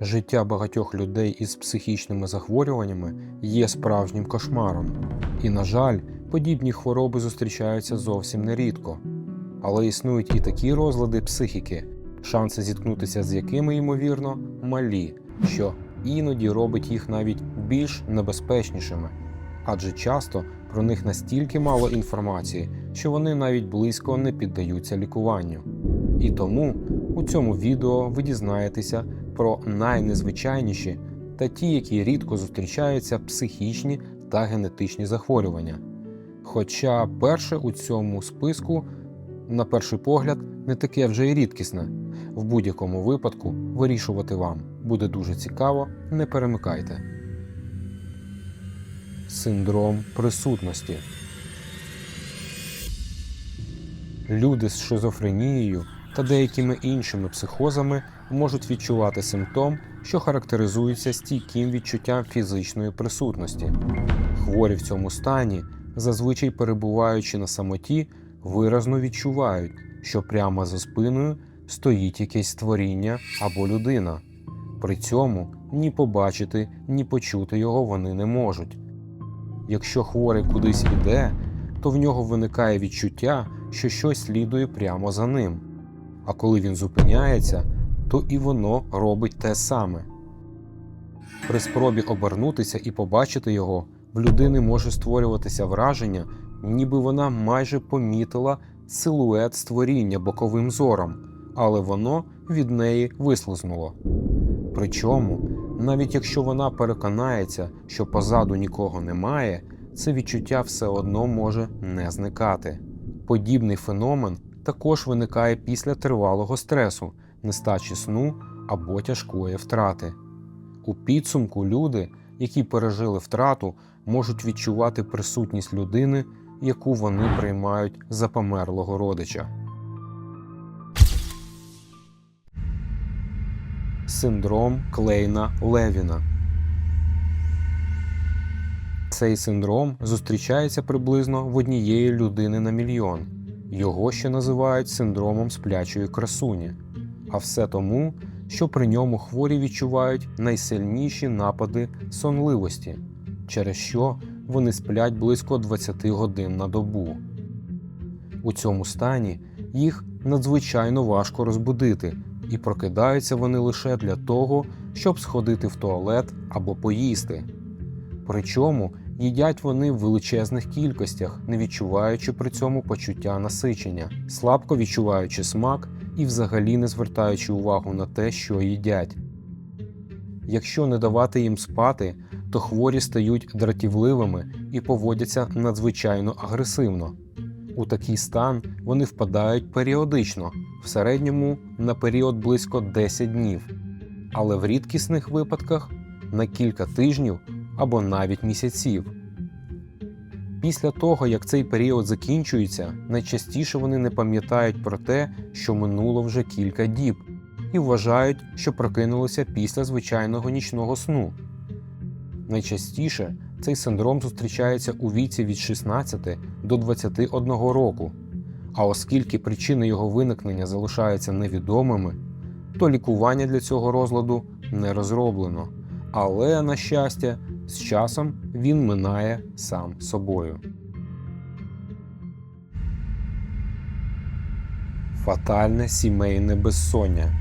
Життя багатьох людей із психічними захворюваннями є справжнім кошмаром. І, на жаль, подібні хвороби зустрічаються зовсім нерідко. Але існують і такі розлади психіки, шанси зіткнутися з якими, ймовірно, малі, що іноді робить їх навіть більш небезпечнішими. Адже часто про них настільки мало інформації, що вони навіть близько не піддаються лікуванню. І тому у цьому відео ви дізнаєтеся про найнезвичайніші та ті, які рідко зустрічаються психічні та генетичні захворювання. Хоча перше у цьому списку, на перший погляд, не таке вже й рідкісне. В будь-якому випадку вирішувати вам буде дуже цікаво, не перемикайте. Синдром присутності. Люди з шизофренією та деякими іншими психозами можуть відчувати симптом, що характеризується стійким відчуттям фізичної присутності. Хворі в цьому стані, зазвичай перебуваючи на самоті, виразно відчувають, що прямо за спиною стоїть якесь створіння або людина. При цьому ні побачити, ні почути його вони не можуть. Якщо хворий кудись іде, то в нього виникає відчуття, що щось слідує прямо за ним. А коли він зупиняється, то і воно робить те саме. При спробі обернутися і побачити його, в людини може створюватися враження, ніби вона майже помітила силует створіння боковим зором, але воно від неї вислизнуло. Причому, навіть якщо вона переконається, що позаду нікого немає, це відчуття все одно може не зникати. Подібний феномен також виникає після тривалого стресу, нестачі сну або тяжкої втрати. У підсумку люди, які пережили втрату, можуть відчувати присутність людини, яку вони приймають за померлого родича. Синдром Клейна Левіна. Цей синдром зустрічається приблизно в однієї людини на мільйон. Його ще називають синдромом сплячої красуні. А все тому, що при ньому хворі відчувають найсильніші напади сонливості, через що вони сплять близько 20 годин на добу. У цьому стані їх надзвичайно важко розбудити, і прокидаються вони лише для того, щоб сходити в туалет або поїсти. Причому їдять вони в величезних кількостях, не відчуваючи при цьому почуття насичення, слабко відчуваючи смак і взагалі не звертаючи увагу на те, що їдять. Якщо не давати їм спати, то хворі стають дратівливими і поводяться надзвичайно агресивно. У такий стан вони впадають періодично, в середньому на період близько 10 днів, але в рідкісних випадках на кілька тижнів або навіть місяців. Після того, як цей період закінчується, найчастіше вони не пам'ятають про те, що минуло вже кілька діб, і вважають, що прокинулися після звичайного нічного сну. Найчастіше цей синдром зустрічається у віці від 16 до 21 року, а оскільки причини його виникнення залишаються невідомими, то лікування для цього розладу не розроблено. Але, на щастя, з часом він минає сам собою. Фатальне сімейне безсоння.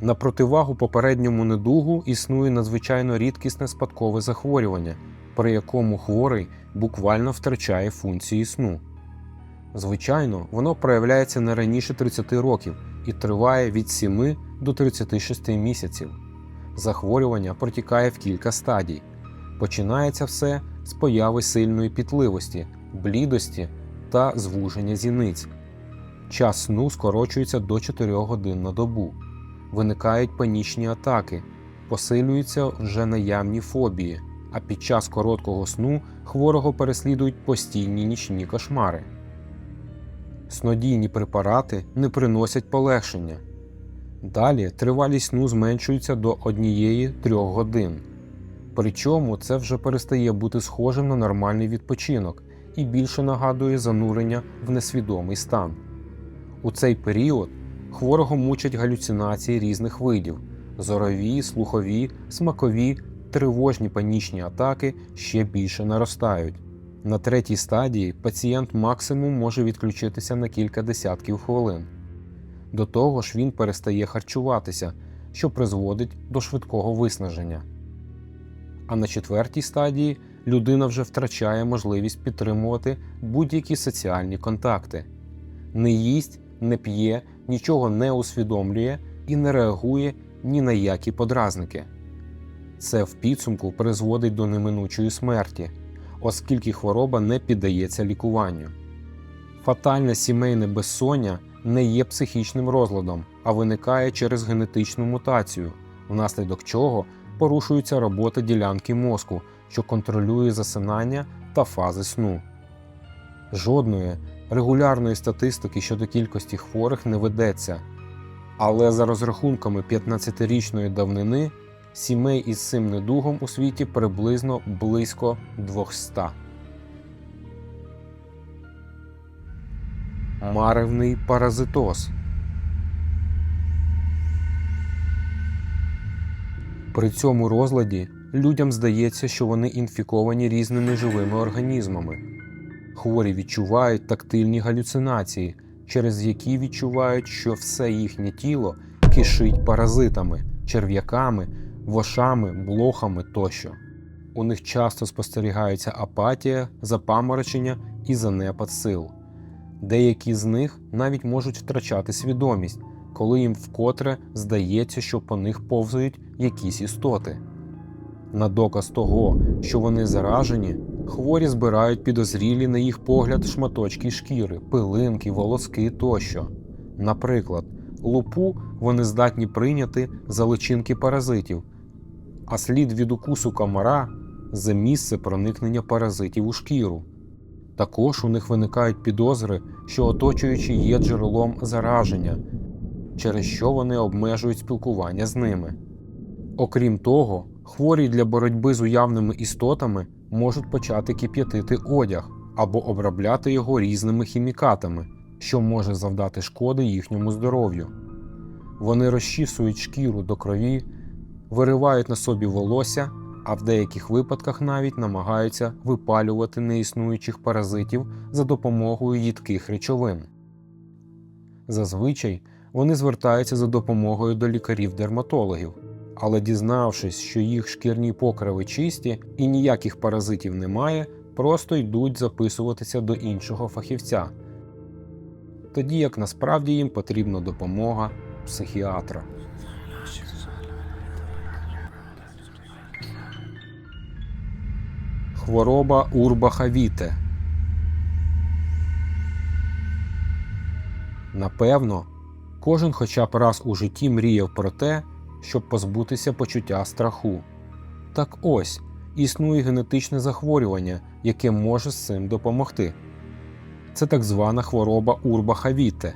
На противагу попередньому недугу існує надзвичайно рідкісне спадкове захворювання, при якому хворий буквально втрачає функції сну. Звичайно, воно проявляється не раніше 30 років і триває від 7 до 36 місяців. Захворювання протікає в кілька стадій. Починається все з появи сильної пітливості, блідості та звуження зіниць. Час сну скорочується до 4 годин на добу. Виникають панічні атаки, посилюються вже наявні фобії, а під час короткого сну хворого переслідують постійні нічні кошмари. Снодійні препарати не приносять полегшення. Далі тривалість сну зменшується до 1-3 годин. Причому це вже перестає бути схожим на нормальний відпочинок і більше нагадує занурення в несвідомий стан. У цей період хворого мучать галюцинації різних видів: зорові, слухові, смакові, тривожні панічні атаки ще більше наростають. На третій стадії пацієнт максимум може відключитися на кілька десятків хвилин. До того ж, він перестає харчуватися, що призводить до швидкого виснаження. А на четвертій стадії людина вже втрачає можливість підтримувати будь-які соціальні контакти, не їсть, не п'є, нічого не усвідомлює і не реагує ні на які подразники. Це в підсумку призводить до неминучої смерті, оскільки хвороба не піддається лікуванню. Фатальне сімейне безсоння не є психічним розладом, а виникає через генетичну мутацію, внаслідок чого порушується робота ділянки мозку, що контролює засинання та фази сну. Жодної регулярної статистики щодо кількості хворих не ведеться, але за розрахунками 15-річної давнини сімей із цим недугом у світі приблизно близько 200. Маревний паразитоз. При цьому розладі людям здається, що вони інфіковані різними живими організмами. Хворі відчувають тактильні галюцинації, через які відчувають, що все їхнє тіло кишить паразитами, черв'яками, вошами, блохами тощо. У них часто спостерігається апатія, запаморочення і занепад сил. Деякі з них навіть можуть втрачати свідомість, коли їм вкотре здається, що по них повзають якісь істоти. На доказ того, що вони заражені, хворі збирають підозрілі на їх погляд шматочки шкіри, пилинки, волоски тощо. Наприклад, лупу вони здатні прийняти за личинки паразитів, а слід від укусу комара за місце проникнення паразитів у шкіру. Також у них виникають підозри, що оточуючі є джерелом зараження, через що вони обмежують спілкування з ними. Окрім того, хворі для боротьби з уявними істотами можуть почати кип'ятити одяг або обробляти його різними хімікатами, що може завдати шкоди їхньому здоров'ю. Вони розчісують шкіру до крові, виривають на собі волосся, а в деяких випадках навіть намагаються випалювати неіснуючих паразитів за допомогою їдких речовин. Зазвичай вони звертаються за допомогою до лікарів-дерматологів, але дізнавшись, що їх шкірні покриви чисті і ніяких паразитів немає, просто йдуть записуватися до іншого фахівця, тоді як насправді їм потрібна допомога психіатра. Хвороба Урбаха Віте. Напевно, кожен хоча б раз у житті мріяв про те, щоб позбутися почуття страху. Так ось існує генетичне захворювання, яке може з цим допомогти. Це так звана хвороба Урбаха Віте.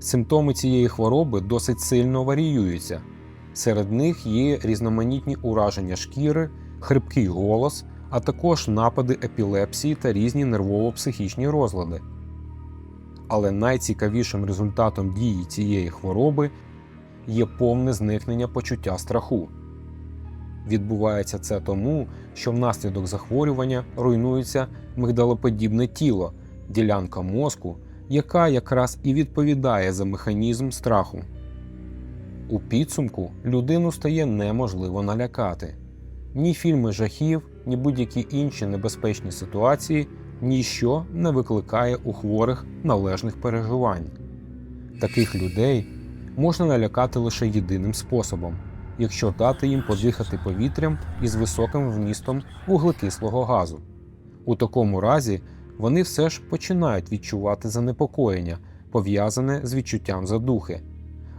Симптоми цієї хвороби досить сильно варіюються. Серед них є різноманітні ураження шкіри, хрипкий голос, а також напади епілепсії та різні нервово-психічні розлади. Але найцікавішим результатом дії цієї хвороби є повне зникнення почуття страху. Відбувається це тому, що внаслідок захворювання руйнується мигдалоподібне тіло, ділянка мозку, яка якраз і відповідає за механізм страху. У підсумку людину стає неможливо налякати. Ні фільми жахів, ні будь-які інші небезпечні ситуації ніщо не викликає у хворих належних переживань. Таких людей можна налякати лише єдиним способом, якщо дати їм подихати повітрям із високим вмістом вуглекислого газу. У такому разі вони все ж починають відчувати занепокоєння, пов'язане з відчуттям задухи.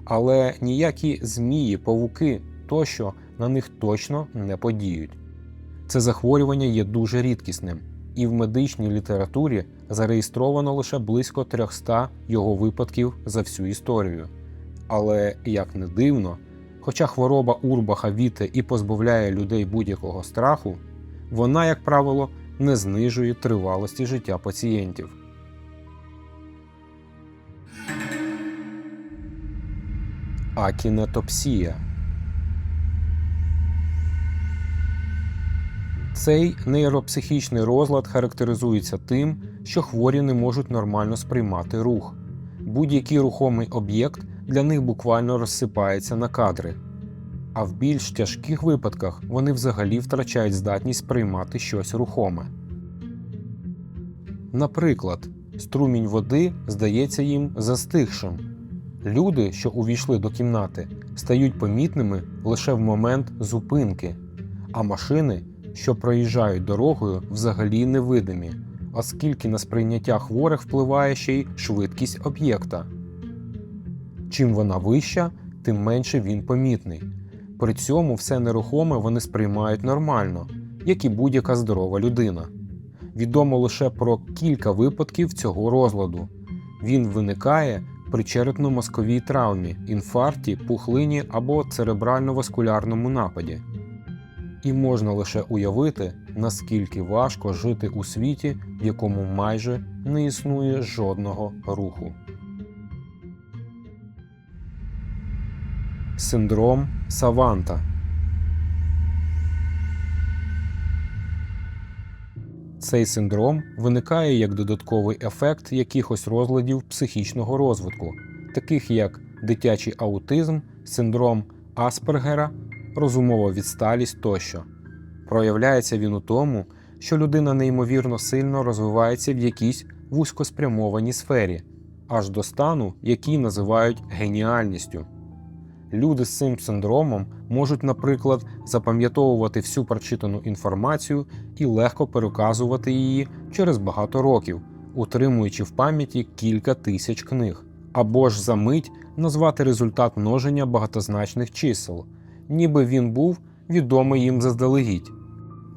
Але ніякі змії, павуки тощо на них точно не подіють. Це захворювання є дуже рідкісним, і в медичній літературі зареєстровано лише близько 300 його випадків за всю історію. Але, як не дивно, хоча хвороба Урбаха Віте і позбавляє людей будь-якого страху, вона, як правило, не знижує тривалості життя пацієнтів. акінетопсія. Цей нейропсихічний розлад характеризується тим, що хворі не можуть нормально сприймати рух. Будь-який рухомий об'єкт для них буквально розсипається на кадри. А в більш тяжких випадках вони взагалі втрачають здатність сприймати щось рухоме. Наприклад, струмінь води здається їм застигшим. Люди, що увійшли до кімнати, стають помітними лише в момент зупинки, а машини, що проїжджають дорогою, взагалі невидимі, оскільки на сприйняття хворих впливає ще й швидкість об'єкта. Чим вона вища, тим менше він помітний. При цьому все нерухоме вони сприймають нормально, як і будь-яка здорова людина. Відомо лише про кілька випадків цього розладу. Він виникає при черепно-мозковій травмі, інфаркті, пухлині або церебрально-васкулярному нападі. І можна лише уявити, наскільки важко жити у світі, в якому майже не існує жодного руху. Синдром Саванта Цей синдром виникає як додатковий ефект якихось розладів психічного розвитку, таких як дитячий аутизм, синдром Аспергера, розумова відсталість тощо. Проявляється він у тому, що людина неймовірно сильно розвивається в якійсь вузькоспрямованій сфері, аж до стану, який називають геніальністю. Люди з цим синдромом можуть, наприклад, запам'ятовувати всю прочитану інформацію і легко переказувати її через багато років, утримуючи в пам'яті кілька тисяч книг, або ж за мить назвати результат множення багатозначних чисел, ніби він був відомий їм заздалегідь.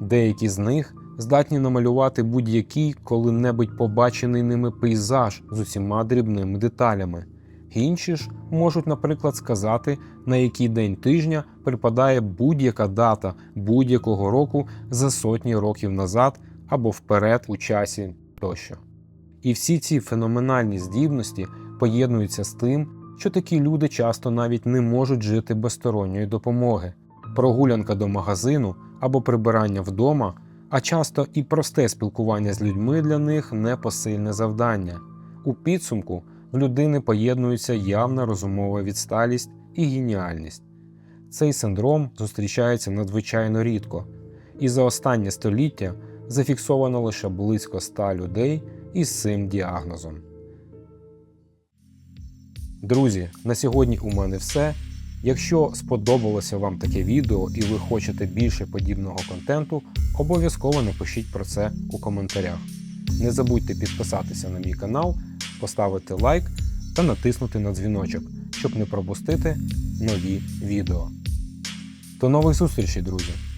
Деякі з них здатні намалювати будь-який коли-небудь побачений ними пейзаж з усіма дрібними деталями. Інші ж можуть, наприклад, сказати, на який день тижня припадає будь-яка дата будь-якого року за сотні років назад або вперед у часі тощо. І всі ці феноменальні здібності поєднуються з тим, що такі люди часто навіть не можуть жити без сторонньої допомоги. Прогулянка до магазину або прибирання вдома, а часто і просте спілкування з людьми для них непосильне завдання. У підсумку в людини поєднуються явна розумова відсталість і геніальність. Цей синдром зустрічається надзвичайно рідко, і за останнє століття зафіксовано лише близько 100 людей із цим діагнозом. Друзі, на сьогодні у мене все. Якщо сподобалося вам таке відео і ви хочете більше подібного контенту, обов'язково напишіть про це у коментарях. Не забудьте підписатися на мій канал, поставити лайк та натиснути на дзвіночок, щоб не пропустити нові відео. До нових зустрічей, друзі!